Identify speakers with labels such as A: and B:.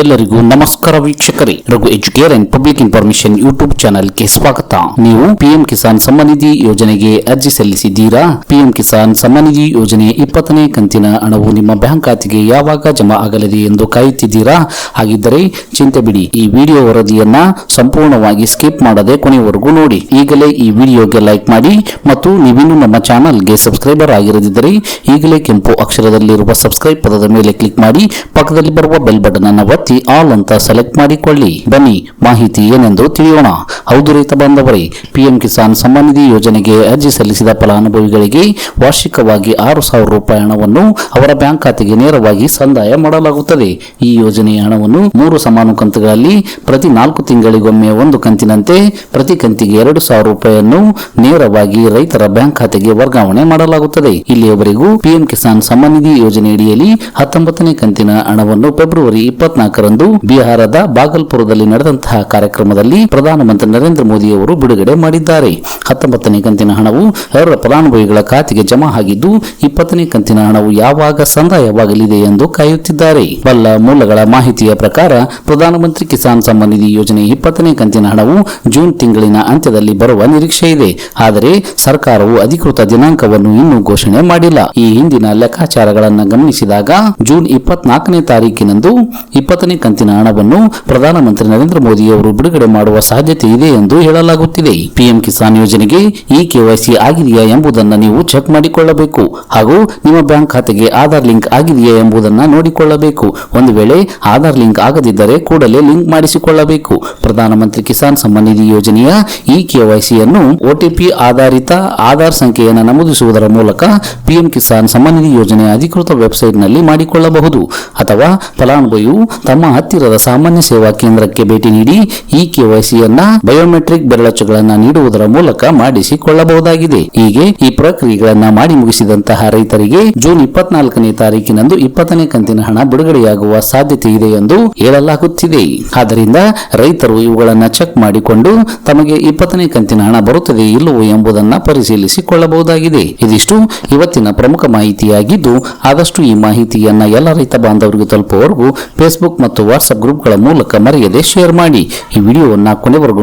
A: ಎಲ್ಲರಿಗೂ ನಮಸ್ಕಾರ ವೀಕ್ಷಕರೇ. Raghu Educare and public information YouTube ಚಾನೆಲ್ಗೆ ಸ್ವಾಗತ. ನೀವು ಪಿಎಂ ಕಿಸಾನ್ ಸಮ್ಮಾನಿಧಿ ಯೋಜನೆಗೆ ಅರ್ಜಿ ಸಲ್ಲಿಸಿದ್ದೀರಾ? ಪಿಎಂ ಕಿಸಾನ್ ಸಮ್ಮಾನಿಧಿ ಯೋಜನೆ ಇಪ್ಪತ್ತನೇ ಕಂತಿನ ಹಣವು ನಿಮ್ಮ ಬ್ಯಾಂಕ್ ಖಾತೆಗೆ ಯಾವಾಗ ಜಮಾ ಆಗಲಿದೆ ಎಂದು ಕಾಯುತ್ತಿದ್ದೀರಾ? ಹಾಗಿದ್ದರೆ ಚಿಂತೆ ಬಿಡಿ. ಈ ವಿಡಿಯೋ ವರದಿಯನ್ನ ಸಂಪೂರ್ಣವಾಗಿ ಸ್ಕಿಪ್ ಮಾಡದೆ ಕೊನೆಯವರೆಗೂ ನೋಡಿ. ಈಗಲೇ ಈ ವಿಡಿಯೋಗೆ ಲೈಕ್ ಮಾಡಿ ಮತ್ತು ನೀವಿನ್ನೂ ನಮ್ಮ ಚಾನಲ್ಗೆ ಸಬ್ಸ್ಕ್ರೈಬರ್ ಆಗಿರದಿದ್ದರೆ ಈಗಲೇ ಕೆಂಪು ಅಕ್ಷರದಲ್ಲಿರುವ ಸಬ್ಸ್ಕ್ರೈಬ್ ಪದದ ಮೇಲೆ ಕ್ಲಿಕ್ ಮಾಡಿ, ಪಕ್ಕದಲ್ಲಿ ಬರುವ ಬೆಲ್ ಬಟನ್ ಅನ್ನು ಆಲ್ ಅಂತ ಸೆಲೆಕ್ಟ್ ಮಾಡಿಕೊಳ್ಳಿ. ಬನ್ನಿ ಮಾಹಿತಿ ಏನೆಂದು ತಿಳಿಯೋಣ. ಹೌದು ರೈತ ಬಾಂಧವರೇ, ಪಿಎಂ ಕಿಸಾನ್ ಸಮ್ಮಾನ್ ನಿಧಿ ಯೋಜನೆಗೆ ಅರ್ಜಿ ಸಲ್ಲಿಸಿದ ಫಲಾನುಭವಿಗಳಿಗೆ ವಾರ್ಷಿಕವಾಗಿ ಆರು ಸಾವಿರ ರೂಪಾಯಿ ಹಣವನ್ನು ಅವರ ಬ್ಯಾಂಕ್ ಖಾತೆಗೆ ನೇರವಾಗಿ ಸಂದಾಯ ಮಾಡಲಾಗುತ್ತದೆ. ಈ ಯೋಜನೆಯ ಹಣವನ್ನು ಮೂರು ಸಮಾನ ಕಂತುಗಳಲ್ಲಿ ಪ್ರತಿ ನಾಲ್ಕು ತಿಂಗಳಿಗೊಮ್ಮೆ ಒಂದು ಕಂತಿನಂತೆ ಪ್ರತಿ ಕಂತಿಗೆ ಎರಡು ಸಾವಿರ ರೂಪಾಯಿಯನ್ನು ನೇರವಾಗಿ ರೈತರ ಬ್ಯಾಂಕ್ ಖಾತೆಗೆ ವರ್ಗಾವಣೆ ಮಾಡಲಾಗುತ್ತದೆ. ಇಲ್ಲಿಯವರೆಗೂ ಪಿಎಂ ಕಿಸಾನ್ ಸಮ್ಮಾನ್ ನಿಧಿ ಯೋಜನೆಯಡಿಯಲ್ಲಿ ಹತ್ತೊಂಬತ್ತನೇ ಕಂತಿನ ಹಣವನ್ನು ಫೆಬ್ರವರಿ ಇಪ್ಪತ್ನಾಲ್ಕರಂದು ಬಿಹಾರದ ಬಾಗಲ್ಪುರದಲ್ಲಿ ನಡೆದಂತಹ ಕಾರ್ಯಕ್ರಮದಲ್ಲಿ ಪ್ರಧಾನಮಂತ್ರಿ ನರೇಂದ್ರ ಮೋದಿ ಅವರು ಬಿಡುಗಡೆ ಮಾಡಿದ್ದಾರೆ. ಹತ್ತೊಂಬತ್ತನೇ ಕಂತಿನ ಹಣವು ಅರ್ಹ ಫಲಾನುಭವಿಗಳ ಖಾತೆಗೆ ಜಮಾ ಆಗಿದ್ದು, ಇಪ್ಪತ್ತನೇ ಕಂತಿನ ಹಣವು ಯಾವಾಗ ಸಂದಾಯವಾಗಲಿದೆ ಎಂದು ಕಾಯುತ್ತಿದ್ದಾರೆ. ಬಲ್ಲ ಮೂಲಗಳ ಮಾಹಿತಿಯ ಪ್ರಕಾರ, ಪ್ರಧಾನಮಂತ್ರಿ ಕಿಸಾನ್ ಸಮ್ಮಾನ್ ನಿಧಿ ಯೋಜನೆ ಇಪ್ಪತ್ತನೇ ಕಂತಿನ ಹಣವು ಜೂನ್ ತಿಂಗಳಿನ ಅಂತ್ಯದಲ್ಲಿ ಬರುವ ನಿರೀಕ್ಷೆ ಇದೆ. ಆದರೆ, ಸರ್ಕಾರವು ಅಧಿಕೃತ ದಿನಾಂಕವನ್ನು ಇನ್ನೂ ಘೋಷಣೆ ಮಾಡಿಲ್ಲ. ಈ ಹಿಂದಿನ ಲೆಕ್ಕಾಚಾರಗಳನ್ನು ಗಮನಿಸಿದಾಗ, ಜೂನ್ ಇಪ್ಪತ್ನಾಲ್ಕನೇ ತಾರೀಕಿನಂದು ಇಪ್ಪತ್ತನೇ ಕಂತಿನ ಹಣವನ್ನು ಪ್ರಧಾನಮಂತ್ರಿ ನರೇಂದ್ರ ಮೋದಿ ಅವರು ಬಿಡುಗಡೆ ಮಾಡುವ ಸಾಧ್ಯತೆ ಇದೆ. ಎಂದು ಹೇಳಲಾಗುತ್ತಿದೆ. ಪಿಎಂ ಕಿಸಾನ್ ಯೋಜನೆಗೆ ಈ ಕೆವೈಸಿ ಆಗಿದೆಯಾ ಎಂಬುದನ್ನು ನೀವು ಚೆಕ್ ಮಾಡಿಕೊಳ್ಳಬೇಕು ಹಾಗೂ ನಿಮ್ಮ ಬ್ಯಾಂಕ್ ಖಾತೆಗೆ ಆಧಾರ್ ಲಿಂಕ್ ಆಗಿದೆಯಾ ಎಂಬುದನ್ನು ನೋಡಿಕೊಳ್ಳಬೇಕು. ಒಂದು ವೇಳೆ ಆಧಾರ್ ಲಿಂಕ್ ಆಗದಿದ್ದರೆ ಕೂಡಲೇ ಲಿಂಕ್ ಮಾಡಿಸಿಕೊಳ್ಳಬೇಕು. ಪ್ರಧಾನಮಂತ್ರಿ ಕಿಸಾನ್ ಸಮ್ಮಾನ್ ನಿಧಿ ಯೋಜನೆಯ ಇ ಕೆವೈಸಿಯನ್ನು ಒಟಿಪಿ ಆಧಾರಿತ ಆಧಾರ್ ಸಂಖ್ಯೆಯನ್ನು ನಮೂದಿಸುವುದರ ಮೂಲಕ ಪಿಎಂ ಕಿಸಾನ್ ಸಮ್ಮಾನ್ ನಿಧಿ ಯೋಜನೆಯ ಅಧಿಕೃತ ವೆಬ್ಸೈಟ್ನಲ್ಲಿ ಮಾಡಿಕೊಳ್ಳಬಹುದು. ಅಥವಾ ಫಲಾನುಭವಿಯು ತಮ್ಮ ಹತ್ತಿರದ ಸಾಮಾನ್ಯ ಸೇವಾ ಕೇಂದ್ರಕ್ಕೆ ಭೇಟಿ ನೀಡಿ ಈ ಕೆವೈಸಿಯನ್ನ ಬಯೋಮೆಟ್ರಿಕ್ ಬೆರಳಚ್ಚುಗಳನ್ನು ನೀಡುವುದರ ಮೂಲಕ ಮಾಡಿಸಿಕೊಳ್ಳಬಹುದಾಗಿದೆ. ಹೀಗೆ ಈ ಪ್ರಕ್ರಿಯೆಗಳನ್ನು ಮಾಡಿ ಮುಗಿಸಿದಂತಹ ರೈತರಿಗೆ ಜೂನ್ ಇಪ್ಪತ್ನಾಲ್ಕನೇ ತಾರೀಕಿನಂದು ಇಪ್ಪತ್ತನೇ ಕಂತಿನ ಹಣ ಬಿಡುಗಡೆಯಾಗುವ ಸಾಧ್ಯತೆ ಇದೆ ಎಂದು ಹೇಳಲಾಗುತ್ತಿದೆ. ಆದ್ದರಿಂದ ರೈತರು ಇವುಗಳನ್ನು ಚೆಕ್ ಮಾಡಿಕೊಂಡು ತಮಗೆ ಇಪ್ಪತ್ತನೇ ಕಂತಿನ ಹಣ ಬರುತ್ತದೆ ಇಲ್ಲವೋ ಎಂಬುದನ್ನು ಪರಿಶೀಲಿಸಿಕೊಳ್ಳಬಹುದಾಗಿದೆ. ಇದಿಷ್ಟು ಇವತ್ತಿನ ಪ್ರಮುಖ ಮಾಹಿತಿಯಾಗಿದ್ದು, ಆದಷ್ಟು ಈ ಮಾಹಿತಿಯನ್ನ ಎಲ್ಲ ರೈತ ಬಾಂಧವರಿಗೂ ತಲುಪುವವರೆಗೂ ಫೇಸ್ಬುಕ್ ಮತ್ತು ವಾಟ್ಸ್ಆಪ್ ಗ್ರೂಪ್ಗಳ ಮೂಲಕ ಮರೆಯದೆ ಶೇರ್ ಮಾಡಿ. ಈ ವಿಡಿಯೋವನ್ನು ಕೊನೆವರೆಗೂ